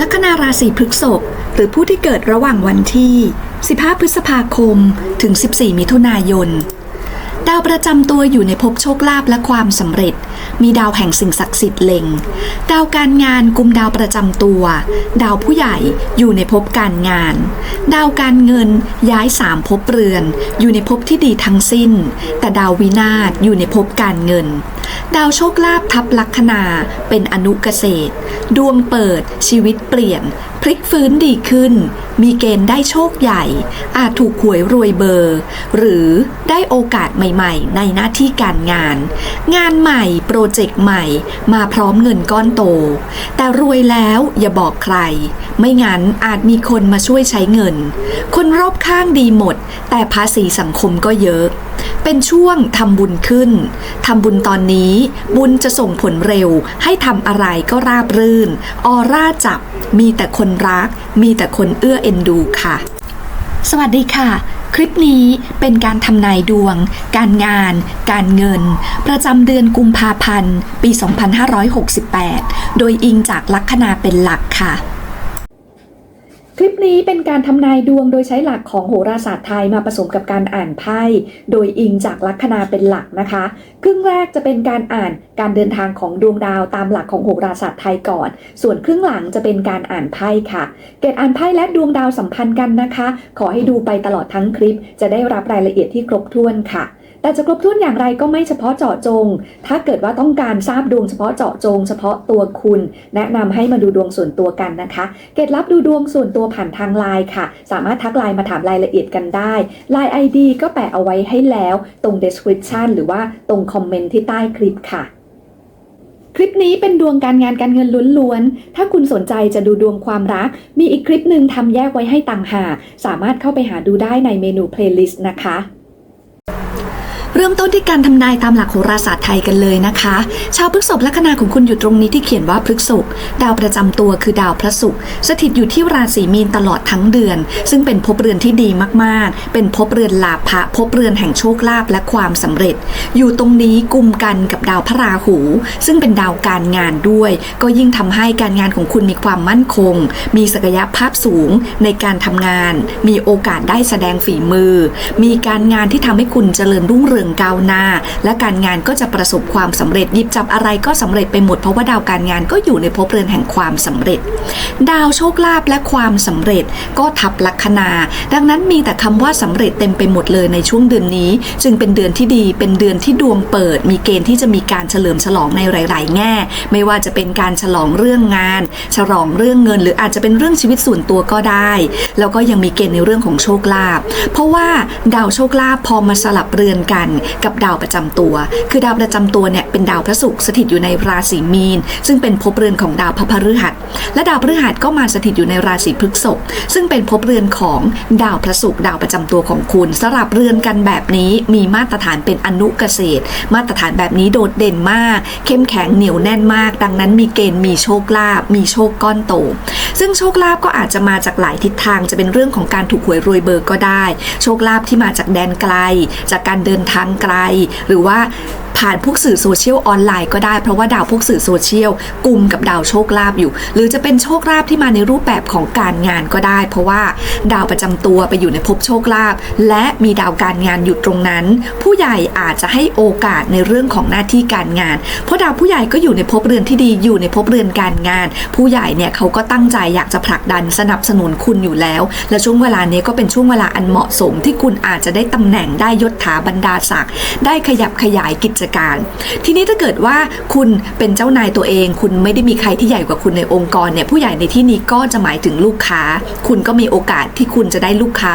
ลัคนาราศีพฤษภหรือผู้ที่เกิดระหว่างวันที่ 15 พฤษภาคม ถึง 14 มิถุนายน ดาวประจำตัวอยู่ในภพโชคลาภและความสำเร็จ มีดาวแห่งสิ่งศักดิ์สิทธิ์เล็ง ดาวการงานกุมดาวประจำตัว ดาวผู้ใหญ่อยู่ในภพการงาน ดาวการเงินย้ายสามภพเรือน อยู่ในภพที่ดีทั้งสิ้น แต่ดาววินาศอยู่ในภพการเงิน ดาวโชคลาภทับลัคนาเป็นอนุเกษตร ดวงเปิดชีวิตเปลี่ยน พลิกฟื้นดีขึ้น มีเกณฑ์ได้โชคใหญ่ อาจถูกหวยรวยเบอร์ หรือได้โอกาสใหม่ๆ ในหน้าที่การงาน งานใหม่โปรเจกต์ใหม่มาพร้อมเงินก้อนโต แต่รวยแล้วอย่าบอกใคร ไม่งั้นอาจมีคนมาช่วยใช้เงิน คนรอบข้างดีหมด แต่ภาษีสังคมก็เยอะเป็นช่วงทำบุญขึ้น ทำบุญตอนนี้บุญจะส่งผลเร็ว ให้ทำอะไรก็ราบรื่น ออร่าจับ มีแต่คนรัก มีแต่คนเอื้อเอ็นดูค่ะ สวัสดีค่ะ คลิปนี้เป็นการทำนายดวง การงาน การเงิน ประจำเดือนกุมภาพันธ์ ปี 2568 โดยอิงจากลัคนาเป็นหลักค่ะ คลิปนี้เป็นการทำนายดวงโดยใช้หลักของโหราศาสตร์ไทยมาผสมกับการอ่านไพ่โดยอิงจากลัคนาเป็นหลักนะคะ ครึ่งแรกจะเป็นการอ่านการเดินทางของดวงดาวตามหลักของโหราศาสตร์ไทยก่อน ส่วนครึ่งหลังจะเป็นการอ่านไพ่ค่ะ เกตอ่านไพ่และดวงดาวสัมพันธ์กันนะคะ ขอให้ดูไปตลอดทั้งคลิป จะได้รับรายละเอียดที่ครบถ้วนค่ะ แต่จะครบถ้วนอย่างไรก็ไม่เฉพาะเจาะจง ถ้าเกิดว่าต้องการทราบดวงเฉพาะเจาะจง เฉพาะตัวคุณ แนะนำให้มาดูดวงส่วนตัวกันนะคะเกตรับดูดวงส่วนตัวผ่านทางไลน์ค่ะ สามารถทักไลน์มาถามรายละเอียดกันได้ไลน์ ID ก็แปะเอาไว้ให้แล้วตรง description หรือว่าตรงคอมเมนต์ที่ใต้คลิปค่ะคลิปนี้เป็นดวงการงานการเงินล้วนๆ ถ้าคุณสนใจจะดูดวงความรัก มีอีกคลิปหนึ่งทำแยกไว้ให้ต่างหาก สามารถเข้าไปหาดูได้ในเมนู playlist นะคะ เริ่มต้นที่การทำนายตามหลักโหราศาสตร์ไทยกันเลยนะคะ ชาวพฤกษภลัคนาของคุณอยู่ตรงนี้ที่เขียนว่าพฤกษภดาวประจำตัวคือดาวพระศุกร์สถิตอยู่ที่ราศีมีนตลอดทั้งเดือน ซึ่งเป็นภพเรือนที่ดีมากๆ เป็นภพเรือนลาภะภพเรือนแห่งโชคลาภและความสำเร็จ อยู่ตรงนี้กุมกันกับดาวพระราหู ซึ่งเป็นดาวการงานด้วย ก็ยิ่งทำให้การงานของคุณมีความมั่นคง มีศักยภาพสูงในการทำงาน มีโอกาสได้แสดงฝีมือ มีการงานที่ทำให้คุณเจริญรุ่งเรืองก้าวหน้า และการงานก็จะประสบความสำเร็จหยิบจับอะไรก็สำเร็จไปหมดเพราะว่าดาวการงานก็อยู่ในภพเรือนแห่งความสำเร็จ ดาวโชคลาภและความสำเร็จก็ทับลัคนา ดังนั้นมีแต่คำว่าสำเร็จเต็มไปหมดเลยในช่วงเดือนนี้ จึงเป็นเดือนที่ดีเป็นเดือนที่ดวงเปิด มีเกณฑ์ที่จะมีการเฉลิมฉลองในหลาย ๆ แง่ ไม่ว่าจะเป็นการฉลองเรื่องงาน ฉลองเรื่องเงิน หรืออาจจะเป็นเรื่องชีวิตส่วนตัวก็ได้ แล้วก็ยังมีเกณฑ์ในเรื่องของโชคลาภเพราะว่าดาวโชคลาภพอมาสลับเรือนกันกับดาวประจำตัว คือดาวประจำตัวเนี่ยเป็นดาวพระศุกร์สถิตอยู่ในราศีมีน ซึ่งเป็นภพเรือนของดาวพระพฤหัส และดาวพฤหัสก็มาสถิตอยู่ในราศีพฤษภซึ่งเป็นภพเรือนของดาวพระศุกร์ดาวประจำตัวของคุณสลับเรือนกันแบบนี้มีมาตรฐานเป็นอนุเกษตร มาตรฐานแบบนี้โดดเด่นมาก เข้มแข็งเหนียวแน่นมาก ดังนั้นมีเกณฑ์มีโชคลาภมีโชคก้อนโต ซึ่งโชคลาภก็อาจจะมาจากหลายทิศทางจะเป็นเรื่องของการถูกหวยรวยเบอร์ก็ได้ โชคลาภที่มาจากแดนไกล จากการเดินทางไกล หรือว่า ผ่านพวกสื่อโซเชียลออนไลน์ก็ได้เพราะว่าดาวพวกสื่อโซเชียลกลุ่มกับดาวโชคลาภอยู่ หรือจะเป็นโชคลาภที่มาในรูปแบบของการงานก็ได้ เพราะว่าดาวประจำตัวไปอยู่ในภพโชคลาภและมีดาวการงานอยู่ตรงนั้น ผู้ใหญ่อาจจะให้โอกาสในเรื่องของหน้าที่การงาน เพราะดาวผู้ใหญ่ก็อยู่ในภพเรือนที่ดีอยู่ในภพเรือนการงาน ผู้ใหญ่เนี่ยเขาก็ตั้งใจอยากจะผลักดันสนับสนุนคุณอยู่แล้ว และช่วงเวลานี้ก็เป็นช่วงเวลาอันเหมาะสมที่คุณอาจจะได้ตำแหน่งได้ยศถาบรรดาศักดิ์ได้ขยับขยายกิจการ ทีนี้ถ้าเกิดว่าคุณเป็นเจ้านายตัวเอง คุณไม่ได้มีใครที่ใหญ่กว่าคุณในองค์กรเนี่ยผู้ใหญ่ในที่นี้ก็จะหมายถึงลูกค้า คุณก็มีโอกาสที่คุณจะได้ลูกค้า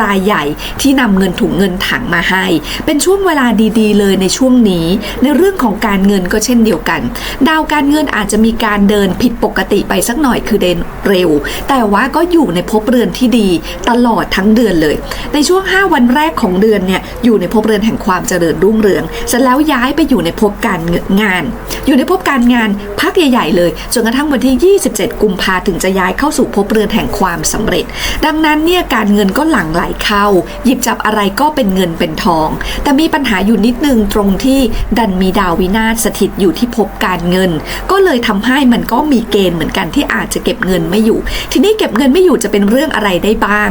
รายใหญ่ที่นำเงินถุงเงินถังมาให้ เป็นช่วงเวลาดีๆ เลยในช่วงนี้ ในเรื่องของการเงินก็เช่นเดียวกัน ดาวการเงินอาจจะมีการเดินผิดปกติไปสักหน่อยคือเดินเร็ว แต่ว่าก็อยู่ในภพเรือนที่ดีตลอดทั้งเดือนเลย ในช่วง 5 วันแรกของเดือนเนี่ยอยู่ในภพเรือนแห่งความเจริญรุ่งเรืองเสร็จแล้วย้ายไปอยู่ในภพการงาน อยู่ในภพการงานพักใหญ่ๆเลยจนกระทั่งวันที่ 27 กุมภาถึงจะย้ายเข้าสู่ภพเรือนแห่งความสำเร็จ ดังนั้นเนี่ยการเงินก็หลั่งไหลเข้า หยิบจับอะไรก็เป็นเงินเป็นทอง แต่มีปัญหาอยู่นิดนึงตรงที่ดันมีดาววินาศสถิตอยู่ที่ภพการเงิน ก็เลยทำให้มันก็มีเกณฑ์เหมือนกันที่อาจจะเก็บเงินไม่อยู่ ทีนี้เก็บเงินไม่อยู่จะเป็นเรื่องอะไรได้บ้าง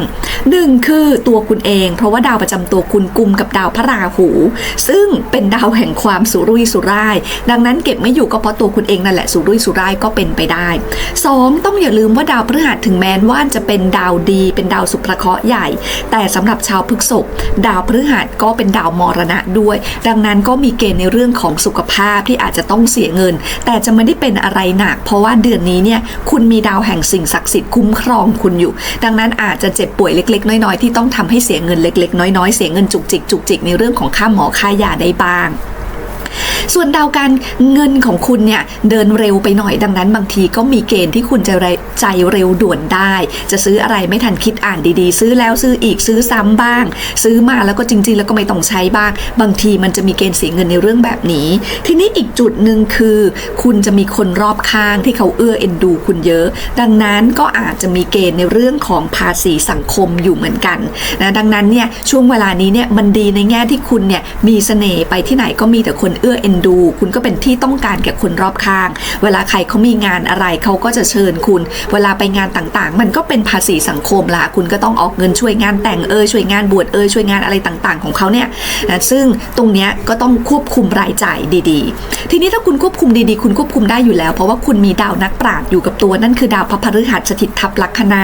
หนึ่งคือตัวคุณเอง เพราะว่าดาวประจำตัวคุณกุมกับดาวพระราหู ซึ่งเป็นดาวแห่งความสุรุ่ยสุร่าย ดังนั้นเก็บไม่อยู่ก็เพราะตัวคุณเองนั่นแหละสุรุ่ยสุร่ายก็เป็นไปได้ 2. ต้องอย่าลืมว่าดาวพฤหัสถึงแม้ว่าจะเป็นดาวดี เป็นดาวสุภเคราะห์ใหญ่ แต่สำหรับชาวพฤกษภดาวพฤหัสก็เป็นดาวมรณะด้วย ดังนั้นก็มีเกณฑ์ในเรื่องของสุขภาพที่อาจจะต้องเสียเงิน แต่จะไม่ได้เป็นอะไรหนัก เพราะว่าเดือนนี้เนี่ยคุณมีดาวแห่งสิ่งศักดิ์สิทธิ์คุ้มครองคุณอยู่ ดังนั้นอาจจะเจ็บป่วยเล็ก ๆ น้อยๆที่ต้องทำให้เสียเงินเล็ก ๆ น้อยๆเสียเงินจุกจิกจุกจิกในเรื่องของค่าหมอค่ายาได้บ้าง ส่วนดาวการเงินของคุณเนี่ยเดินเร็วไปหน่อยดังนั้น บางทีก็มีเกณฑ์ที่คุณจะใจเร็วด่วนได้ จะซื้ออะไรไม่ทันคิดอ่านดีๆ ซื้อแล้วซื้ออีกซื้อซ้ำบ้าง ซื้อมาแล้วก็จริง ๆ แล้วก็ไม่ต้องใช้บ้าง บางทีมันจะมีเกณฑ์เสียเงินในเรื่องแบบนี้ ทีนี้อีกจุดหนึ่งคือ คุณจะมีคนรอบข้างที่เขาเอื้อเอ็นดู คุณเยอะ ดังนั้นก็อาจจะมีเกณฑ์ในเรื่องของภาษีสังคมอยู่เหมือนกันนะดังนั้นเนี่ยช่วงเวลานี้เนี่ยมันดีในแง่ที่คุณเนี่ยมีเสน่ห์ไปที่ไหนก็มีแต่คนเอื้อเอ็นดู คุณก็เป็นที่ต้องการแก่คนรอบข้าง เวลาใครเขามีงานอะไรเขาก็จะเชิญคุณ เวลาไปงานต่างๆ มันก็เป็นภาษีสังคมละคุณก็ต้องออกเงินช่วยงานแต่งเอยช่วยงานบวชเอยช่วยงานอะไรต่างๆ ของเขาเนี่ยนะซึ่งตรงเนี้ยก็ต้องควบคุมรายจ่ายดีๆ ทีนี้ถ้าคุณควบคุมดีๆ คุณควบคุมได้อยู่แล้ว เพราะว่าคุณมีดาวนักปราชญ์อยู่กับตัวนั่นคือดาวพระพฤหัสสถิตทับลัคนา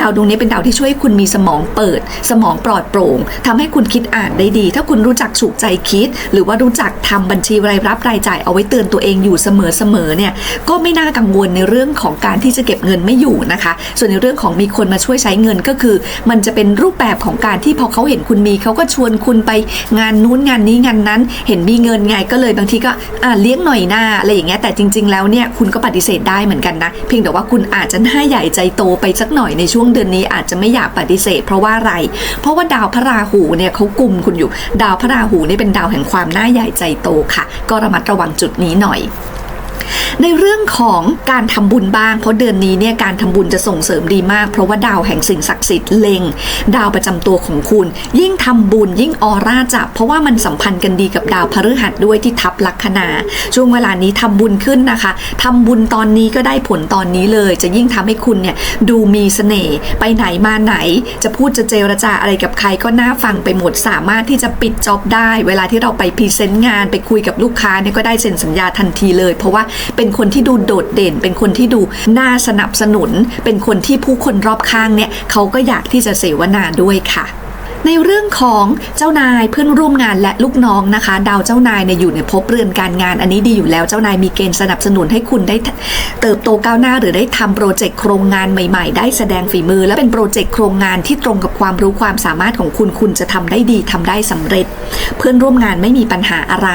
ดาวดวงนี้เป็นดาวที่ช่วยให้คุณมีสมองเปิด สมองปลอดโปร่งทำให้คุณคิดอ่านได้ดี ถ้าคุณรู้จักฉุกใจคิด หรือว่ารู้จักทำบัญชีรายรับรายจ่ายเอาไว้เตือนตัวเองอยู่เสมอๆเนี่ยก็ไม่น่ากังวลในเรื่องของการที่จะเก็บเงินไม่อยู่นะคะ ส่วนในเรื่องของมีคนมาช่วยใช้เงินก็คือ มันจะเป็นรูปแบบของการที่พอเขาเห็นคุณมีเขาก็ชวนคุณไปงานนู้นงานนี้งานนั้น เห็นมีเงินไงก็เลยบางทีก็อ่าเลี้ยงหน่อยหน้าอะไรอย่างเงี้ยแต่จริง ๆ แล้วเนี่ยคุณก็ปฏิเสธได้เหมือนกันนะ เพียงแต่ว่าคุณอาจจะหน้าใหญ่ใจโตไปสักหน่อยในช่วงเดือนนี้อาจจะไม่อยากปฏิเสธ เพราะว่าอะไร เพราะว่าดาวพระราหูเนี่ยเขากลุ่มคุณอยู่ ดาวพระราหูนี่เป็นดาวแห่งความหน้าใหญ่ใจโตค่ะ ก็ระมัดระวังจุดนี้หน่อย ในเรื่องของการทำบุญบ้าง เพราะเดือนนี้เนี่ยการทำบุญจะส่งเสริมดีมาก เพราะว่าดาวแห่งสิ่งศักดิ์สิทธิ์เล็ง ดาวประจำตัวของคุณ ยิ่งทำบุญยิ่งออร่าจับ เพราะว่ามันสัมพันธ์กันดีกับดาวพฤหัสด้วยที่ทับลัคนา ช่วงเวลานี้ทำบุญขึ้นนะคะทำบุญตอนนี้ก็ได้ผลตอนนี้เลย จะยิ่งทำให้คุณเนี่ยดูมีเสน่ห์ไปไหนมาไหน จะพูดจะเจรจาอะไรกับใครก็น่าฟังไปหมดสามารถที่จะปิดจ็อบได้ เวลาที่เราไปพรีเซนต์งานไปคุยกับลูกค้าเนี่ยก็ได้เซ็นสัญญาทันทีเลย เพราะว่าเป็นคนที่ดูโดดเด่น เป็นคนที่ดูน่าสนับสนุน เป็นคนที่ผู้คนรอบข้างเนี่ยเขาก็อยากที่จะเสวนาด้วยค่ะ ในเรื่องของเจ้านายเพื่อนร่วมงานและลูกน้องนะคะ ดาวเจ้านายเนี่ยอยู่ในภพเรือนการงาน อันนี้ดีอยู่แล้วเจ้านายมีเกณฑ์สนับสนุนให้คุณได้เติบโตก้าวหน้าหรือได้ทำโปรเจกต์โครงงานใหม่ๆ ได้แสดงฝีมือ และเป็นโปรเจกต์โครงงานที่ตรงกับความรู้ความสามารถของคุณคุณจะทำได้ดีทำได้สำเร็จ เพื่อนร่วมงานไม่มีปัญหาอะไร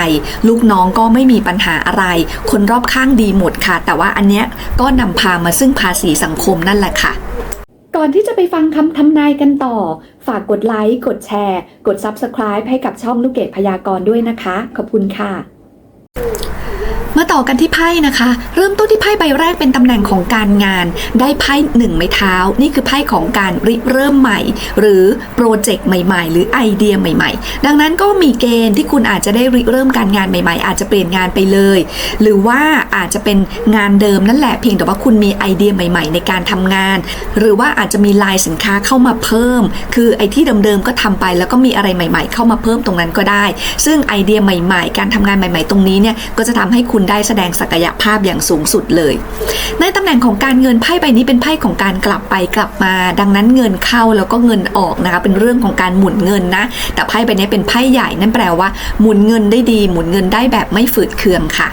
ลูกน้องก็ไม่มีปัญหาอะไร คนรอบข้างดีหมดค่ะ แต่ว่าอันเนี้ยก็นำพามาซึ่งภาษีสังคมนั่นแหละค่ะ ก่อนที่จะไปฟังคำทำนายกันต่อ ฝากกดไลค์ กดแชร์ กด Subscribe ให้กับช่องลูกเกดพยากรณ์ด้วยนะคะ ขอบคุณค่ะ มาต่อกันที่ไพ่นะคะ เริ่มต้นที่ไพ่ใบแรกเป็นตำแหน่งของการงาน ได้ไพ่หนึ่งไม้เท้า นี่คือไพ่ของการริเริ่มใหม่ หรือโปรเจกต์ใหม่ ๆ หรือไอเดียใหม่ ๆ ดังนั้นก็มีเกณฑ์ที่คุณอาจจะได้ริเริ่มการงานใหม่ ๆ อาจจะเปลี่ยนงานไปเลย หรือว่าอาจจะเป็นงานเดิมนั่นแหละเพียงแต่ว่าคุณมีไอเดียใหม่ ๆ ในการทำงาน หรือว่าอาจจะมีลายสินค้าเข้ามาเพิ่ม คือไอที่เดิมๆก็ทำไปแล้วก็มีอะไรใหม่ ๆ เข้ามาเพิ่มตรงนั้นก็ได้ ซึ่งไอเดียใหม่ ๆ การทำงานใหม่ ๆ ตรงนี้เนี่ยก็จะทำให้คุณได้แสดงศักยภาพอย่างสูงสุดเลย ในตำแหน่งของการเงินไพ่ใบนี้เป็นไพ่ของการกลับไปกลับมา ดังนั้นเงินเข้าแล้วก็เงินออกนะคะเป็นเรื่องของการหมุนเงินนะ แต่ไพ่ใบนี้เป็นไพ่ใหญ่นั่นแปลว่า หมุนเงินได้ดี หมุนเงินได้แบบไม่ฝืดเคืองค่ะ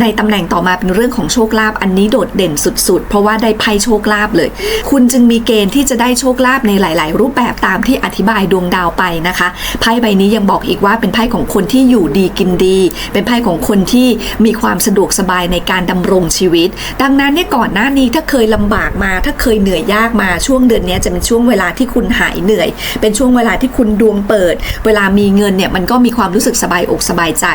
ในตำแหน่งต่อมาเป็นเรื่องของโชคลาภอันนี้โดดเด่นสุดๆ เพราะว่าได้ไพ่โชคลาภเลย คุณจึงมีเกณฑ์ที่จะได้โชคลาภในหลาย ๆ รูปแบบตามที่อธิบายดวงดาวไปนะคะไพ่ใบนี้ยังบอกอีกว่าเป็นไพ่ของคนที่อยู่ดีกินดี เป็นไพ่ของคนที่มีความสะดวกสบายในการดำรงชีวิต ดังนั้นเนี่ยก่อนหน้านี้ถ้าเคยลำบากมา ถ้าเคยเหนื่อยยากมาช่วงเดือนนี้จะเป็นช่วงเวลาที่คุณหายเหนื่อย เป็นช่วงเวลาที่คุณดวงเปิด เวลามีเงินเนี่ยมันก็มีความรู้สึกสบายอกสบายใจ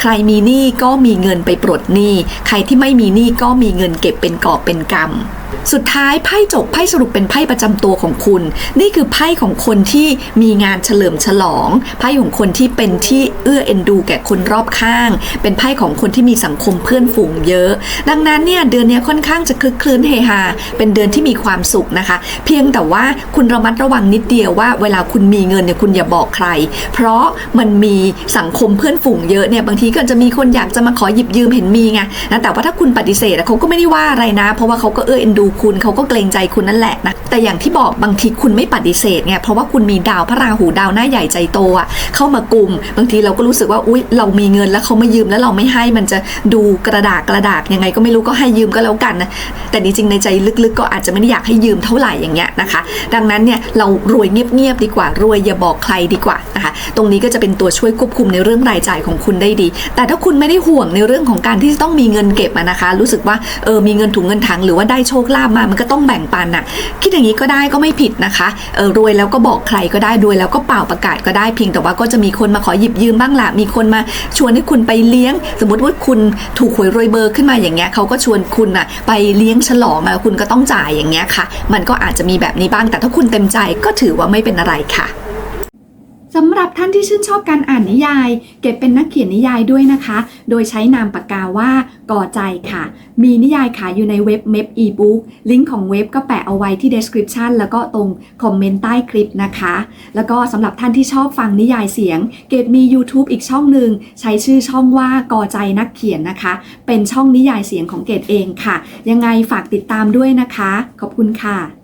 ใครมีหนี้ก็มีเงินไปไปปลดหนี้ ใครที่ไม่มีหนี้ก็มีเงินเก็บเป็นกอบเป็นกำสุดท้ายไพ่จบไพ่สรุปเป็นไพ่ประจำตัวของคุณ นี่คือไพ่ของคนที่มีงานเฉลิมฉลองไพ่ของคนที่เป็นที่เอื้อเอ็นดูแก่คนรอบข้าง เป็นไพ่ของคนที่มีสังคมเพื่อนฝูงเยอะ ดังนั้นเนี่ยเดือนนี้ค่อนข้างจะคลึกคลื้นเฮฮาเป็นเดือนที่มีความสุขนะคะ เพียงแต่ว่าคุณระมัดระวังนิดเดียวว่า เวลาคุณมีเงินเนี่ยคุณอย่าบอกใคร เพราะมันมีสังคมเพื่อนฝูงเยอะเนี่ยบางทีก็จะมีคนอยากจะมาขอหยิบยืืมเห็นมีไงนะแต่ว่าถ้าคุณปฏิเสธเขาก็ไม่ได้ว่าอะไรนะ เพราะว่าเขาก็เอื้อเอ็นดูคุณเขาก็เกรงใจคุณนั่นแหละนะ แต่อย่างที่บอกบางทีคุณไม่ปฏิเสธไงเพราะว่าคุณมีดาวพระราหูดาวหน้าใหญ่ใจโตอะเข้ามากลุ่ม บางทีเราก็รู้สึกว่าอุ๊ยเรามีเงินแล้วเขามายืมแล้วเราไม่ให้มันจะดูกระดากกระดากยังไงก็ไม่รู้ก็ให้ยืมก็แล้วกันนะแต่จริงๆในใจลึกๆ ก็อาจจะไม่ได้อยากให้ยืมเท่าไหร่อย่างเงี้ยนะคะ ดังนั้นเนี่ยเรารวยเงียบๆดีกว่ารวยอย่าบอกใครดีกว่านะคะตรงนี้ก็จะเป็นตัวช่วยควบคุมในเรื่องรายจ่ายของคุณได้ดี แต่ถ้าคุณไม่ได้ห่วงในเรื่องของการที่ต้องมีเงินเก็บนะคะ รู้สึกว่าเออมีเงินถุงเงินถังหรือว่าได้โชคลาภมามันก็ต้องแบ่งปันอะคิดอย่างนี้ก็ได้ก็ไม่ผิดนะคะเออรวยแล้วก็บอกใครก็ได้รวยแล้วก็เป่าประกาศก็ได้เพียงแต่ว่าก็จะมีคนมาขอหยิบยืมบ้างละมีคนมาชวนให้คุณไปเลี้ยง สมมติว่าคุณถูกหวยรวยเบอร์ขึ้นมาอย่างเงี้ยเขาก็ชวนคุณอะไปเลี้ยงฉลองมาคุณก็ต้องจ่ายอย่างเงี้ยค่ะ มันก็อาจจะมีแบบนี้บ้างแต่ถ้าคุณเต็มใจก็ถือว่าไม่เป็นอะไรค่ะ สำหรับท่านที่ชื่นชอบการอ่านนิยาย เก็บเป็นนักเขียนนิยายด้วยนะคะ โดยใช้นามปากกาว่าก่อใจค่ะ มีนิยายขายอยู่ในเว็บเม p อีบุ๊กลิงก์ของเว็บก็แปะเอาไว้ที่ description แล้วก็ตรงคอมเมนต์ใต้คลิปนะคะ แล้วก็สำหรับท่านที่ชอบฟังนิยายเสียง เกดมี YouTube อีกช่องหนึ่งใช้ชื่อช่องว่าก่อใจนักเขียนนะคะ เป็นช่องนิยายเสียงของเกดเองค่ะ ยังไงฝากติดตามด้วยนะคะ ขอบคุณค่ะ